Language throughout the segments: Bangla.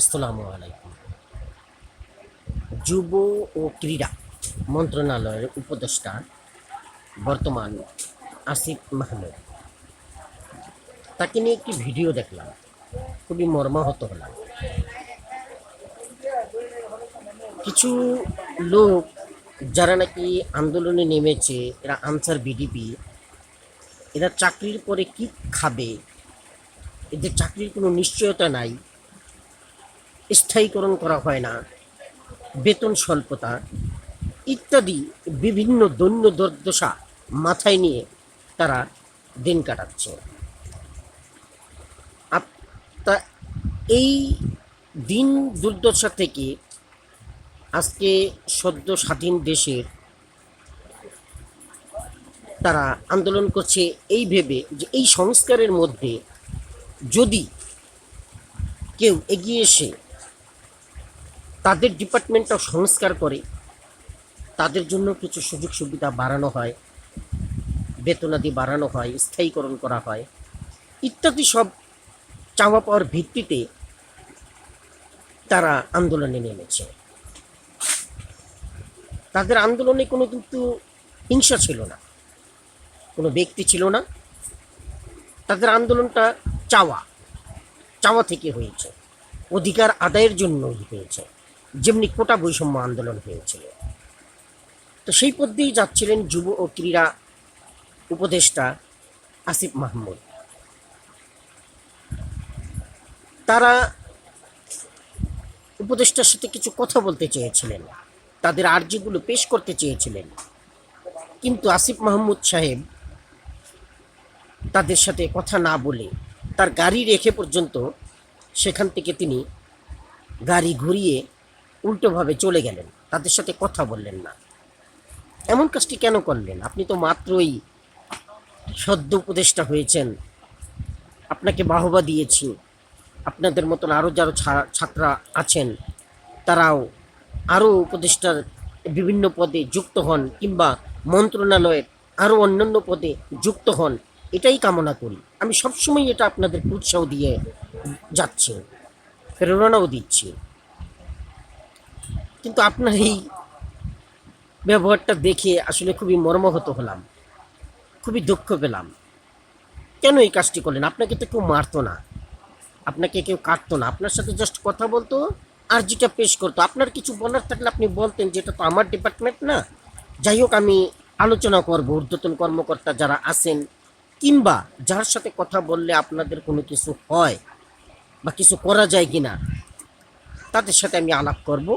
আসসালামু আলাইকুম। যুব ও ক্রীড়া মন্ত্রণালয়ের উপদেষ্টা বর্তমান আসিফ মাহমুদ। তাকে নিয়ে একটি ভিডিও দেখলাম, খুবই মর্মাহত হলাম। কিছু লোক যারা নাকি আন্দোলনে নেমেছে, এরা আনসার বিডিপি, এরা চাকরির পরে কি খাবে, এদের চাকরির কোনো নিশ্চয়তা নাই স্থায়ীকরণ করা হয় না। বেতন স্বল্পতা ইত্যাদি বিভিন্ন দৈন্য দুর্দশা মাথায় নিয়ে তারা দিন কাটাচ্ছে। তা এই দিন দুর্দশা থেকে আজকে সদ্য স্বাধীন দেশের তারা আন্দোলন করছে এই ভেবে যে এই সংস্কারের মধ্যে যদি কেউ এগিয়ে এসে তাদের ডিপার্টমেন্টটা সংস্কার করে, তাদের জন্য কিছু সুযোগ সুবিধা বাড়ানো হয় বেতনাদি বাড়ানো হয়, স্থায়ীকরণ করা হয়। ইত্যাদি সব চাওয়া পাওয়ার ভিত্তিতে তারা আন্দোলনে নেমেছে। তাদের আন্দোলনে কোনো কিন্তু হিংসা ছিল না, কোনো ব্যক্তি ছিল না। তাদের আন্দোলনটা চাওয়া চাওয়া থেকে হয়েছে, অধিকার আদায়ের জন্যই হয়েছে। যেমনি কোটা বৈষম্য আন্দোলন হয়েছিল। তো সেই পথ দিয়েই যাচ্ছিলেন যুব ও ক্রীড়া উপদেষ্টা আসিফ মাহমুদ। তারা উপদেষ্টার সাথে কিছু কথা বলতে চেয়েছিলেন, তাদের আর্জিগুলো পেশ করতে চেয়েছিলেন। কিন্তু আসিফ মাহমুদ সাহেব তাদের সাথে কথা না বলে তার গাড়ি রেখে পর্যন্ত সেখান থেকে তিনি গাড়ি ঘুরিয়ে উল্টোভাবে চলে গেলেন, তাদের সাথে কথা বললেন না। এমন কাজটি কেন করলেন? আপনি তো মাত্রই সদ্য উপদেষ্টা হয়েছেন। আপনাকে বাহবা দিয়েছি। আপনাদের মতন আরও যারা ছাত্রা আছেন, তারাও আরও উপদেষ্টার বিভিন্ন পদে যুক্ত হন কিংবা মন্ত্রণালয়ের আরও অন্যান্য পদে যুক্ত হন, এটাই কামনা করি। আমি সবসময় এটা আপনাদের উৎসাহ দিয়ে যাচ্ছি, প্রেরণাও দিচ্ছি। কিন্তু আপনার এই ব্যবহারটা দেখে আসলে খুবই মর্মাহত হলাম। খুবই দুঃখ পেলাম। কেন এই কাজটি করলেন? আপনাকে তো কেউ মারতো না। আপনাকে কেউ কাটতো না। আপনার সাথে জাস্ট কথা বলতো আর যেটা পেশ করতো। আপনার কিছু বলার থাকলে আপনি বলতেন যে এটা তো আমার ডিপার্টমেন্ট না। যাই হোক, আমি আলোচনা করব, ঊর্ধ্বতন কর্মকর্তা যারা আছেন, কিংবা যার সাথে কথা বললে আপনাদের কোনো কিছু হয় বা কিছু করা যায় কি না তাদের সাথে আমি আলাপ করব।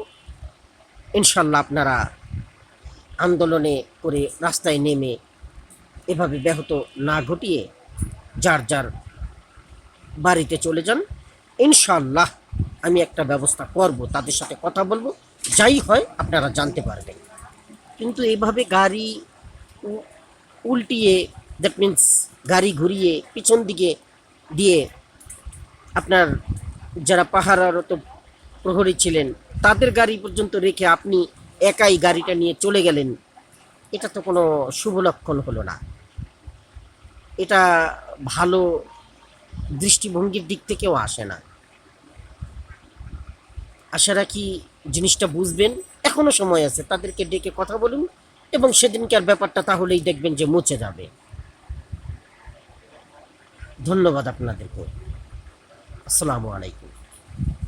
ইনশাল্লাহ আপনারা আন্দোলনে করে রাস্তায় নেমে এভাবে ব্যাহত না ঘটিয়ে যার যার বাড়িতে চলে যান, ইনশাল্লাহ আমি একটা ব্যবস্থা করব, তাদের সাথে কথা বলব, যাই হয় আপনারা জানতে পারবেন। কিন্তু এইভাবে গাড়ি উল্টিয়ে দ্যাট মিন্স গাড়ি ঘুরিয়ে পিছন দিকে দিয়ে আপনার যারা পাহারারত প্রহরী ছিলেন। তাদের গাড়ি পর্যন্ত রেখে আপনি একাই গাড়িটা নিয়ে চলে গেলেন। এটা তো কোনো শুভ লক্ষণ হলো না। এটা ভালো দৃষ্টিভঙ্গির দিক থেকেও আসে না। আশা রাখি জিনিসটা বুঝবেন। এখনও সময় আছে, তাদেরকে ডেকে কথা বলুন এবং সেদিনকার ব্যাপারটা তাহলেই দেখবেন যে মুছে যাবে। ধন্যবাদ আপনাদেরকে। আসসালামু আলাইকুম।